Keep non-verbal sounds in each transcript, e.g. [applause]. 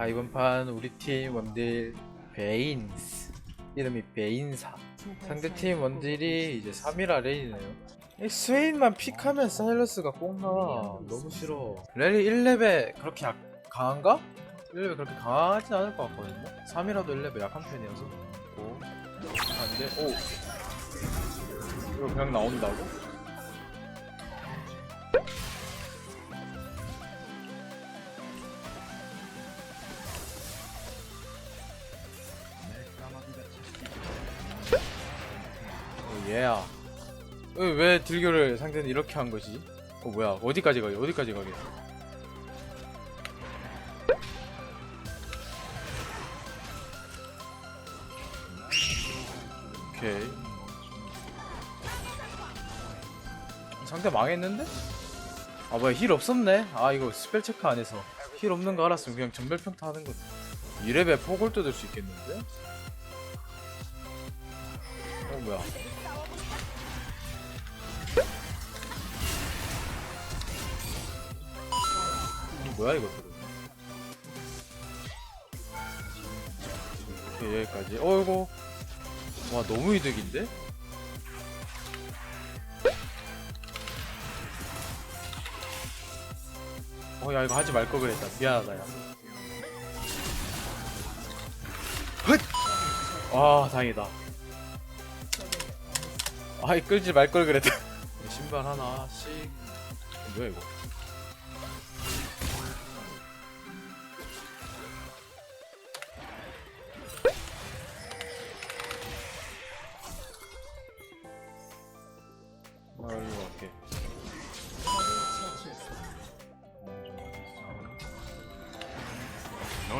아 이번 판 우리 팀 원딜 베인스. 이름이 베인사. 상대팀 원딜이 이제 3이라 레이네요. 이 스웨인만 픽하면 사일러스가 꼭 나와. 너무 싫어. 렐리 1렙에 그렇게 약, 강한가? 1렙에 그렇게 강하진 않을 것 같거든요. 3이라도 1렙에 약한 편이어서. 오. 안돼. 오. 이거 그냥 나온다고? 어, 얘야. 어, 왜 딜교를 상대는 이렇게 한 거지? 어 뭐야? 어디까지 가게? 어디까지 가게? 오케이. 상대 망했는데? 아 뭐야 힐 없었네? 아 이거 스펠 체크 안 해서 힐 없는 거 알았으면 그냥 전멸평타 하는 거지. 이랩에 폭을 뜯을 수 있겠는데? 어 뭐야? 뭐야 이것들은? 오케이 여기까지. 어이구. 와 너무 이득인데? 어 야 이거 하지 말 걸 그랬다. 미안하다 야. 헛! 아 다행이다. 아이 끌지 말 걸 그랬다. [laughs] 신발 하나씩. 어, 뭐야 이거?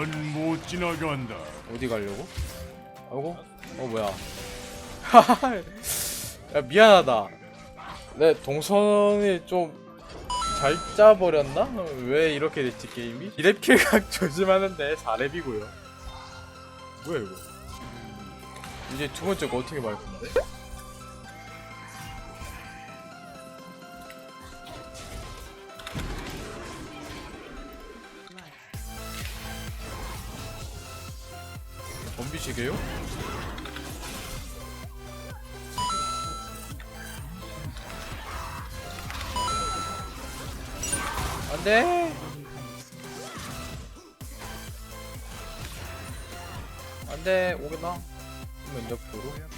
넌못 지나간다. 어디 가려고? 아이고? 어 뭐야? [laughs] 야 미안하다. 내 동선이 좀 잘 짜버렸나? 왜 이렇게 됐지 게임이? 2렙 킬 각 조심하는데 4렙이고요. 뭐야 이거? 이제 두 번째 거 어떻게 말 건데? 범비시게요? 안돼. 안돼 오겠나? 그러면 옆으로.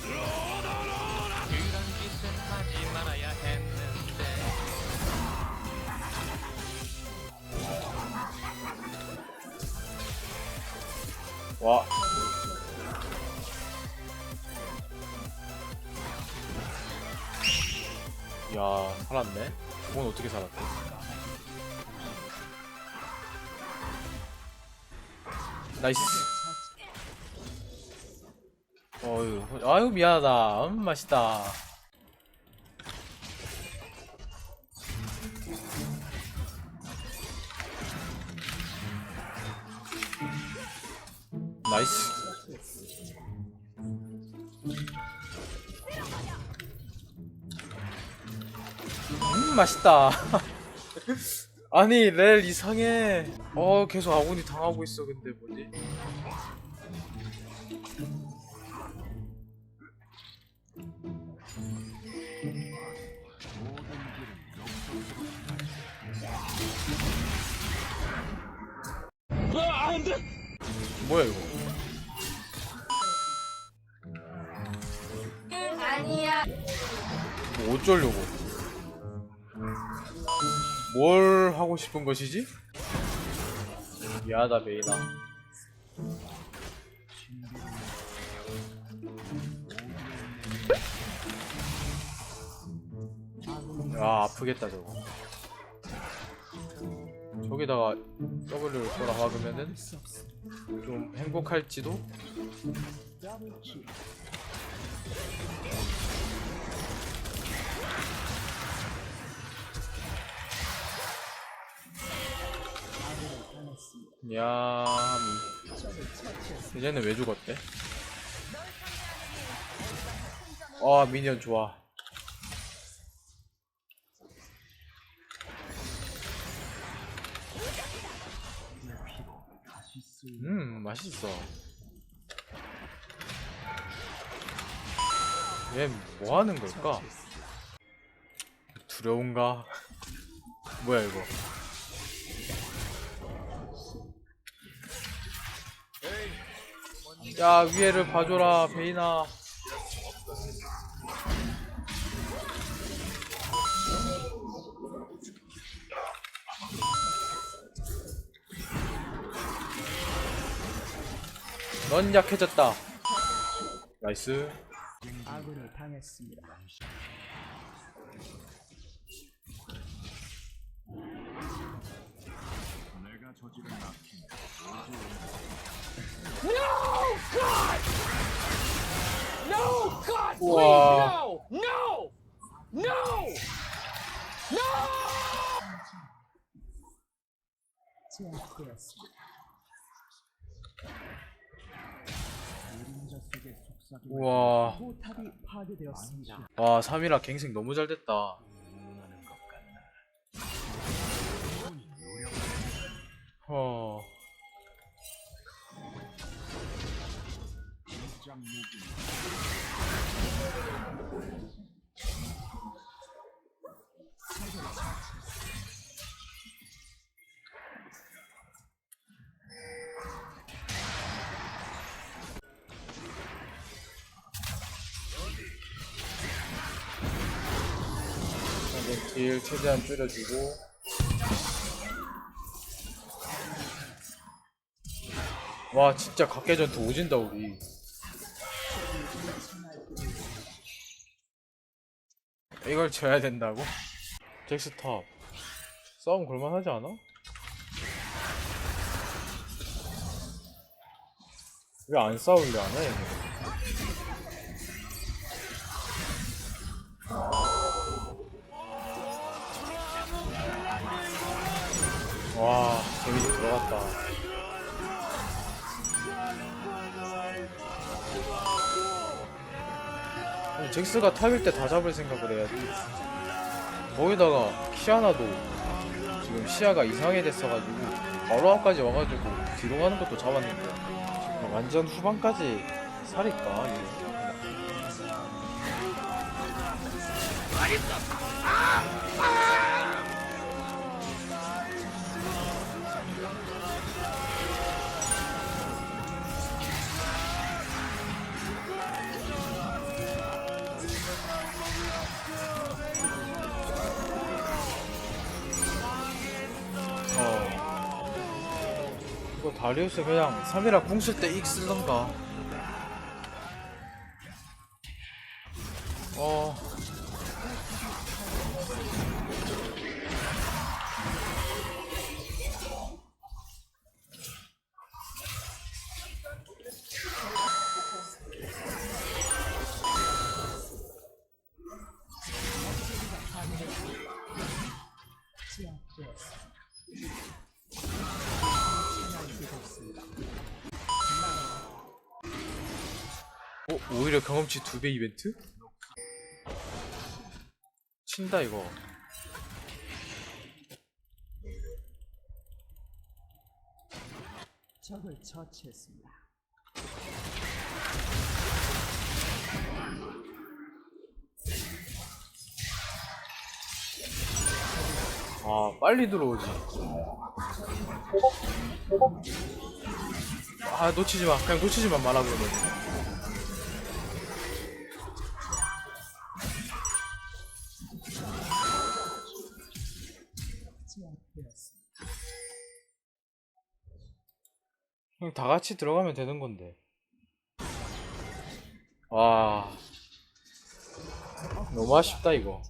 와. 야 살았네. 그건 어떻게 살았대? 나이스. 어유, 아유 미안하다. 음 맛있다. 나이스. 맛있다. [laughs] 아니 렐 이상해. 어 계속 아군이 당하고 있어 근데 뭐지? 뭐야 이거? 아니야. 뭐 어쩌려고? 뭘 하고 싶은 것이지? 미안하다 메이나 아 아프겠다 저거 저기다가 W를 돌아 박으면은 좀 행복할지도? 야미 이제는 왜 죽었대? 아 미니언 좋아 음 맛있어 얘 뭐 하는 걸까? 두려운가? 뭐야 이거 야 위에를 봐줘라 베이나. 넌 약해졌다. 나이스. 아군이 당했습니다. 우와 제압되었습니다. 우와 포탑이 파괴되었습니다. 와 3이라 갱생 너무 잘 됐다 딜 최대한 줄여주고 와 진짜 각계전투 오진다 우리 이걸 져야 된다고? 잭스탑 싸움 걸만하지 않아? 왜안안 해? 얘네? 와 재밌게 들어갔다 아니, 잭스가 탑일 때 다 잡을 생각을 해야지 거기다가 키아나도 지금 시야가 이상하게 됐어가지고 바로 앞까지 와가지고 뒤로 가는 것도 잡았는데 완전 후반까지 얘. 어. 다리우스 그냥 3이라 궁쓸때익 쓸던가. 어? 오히려 경험치 두 배 이벤트? 친다 이거. 적을 처치했습니다. 아 빨리 들어오지. 아 놓치지 마. 그냥 놓치지만 말아 그러면. 그냥 다 같이 들어가면 되는 건데. 와. 너무 아쉽다 이거.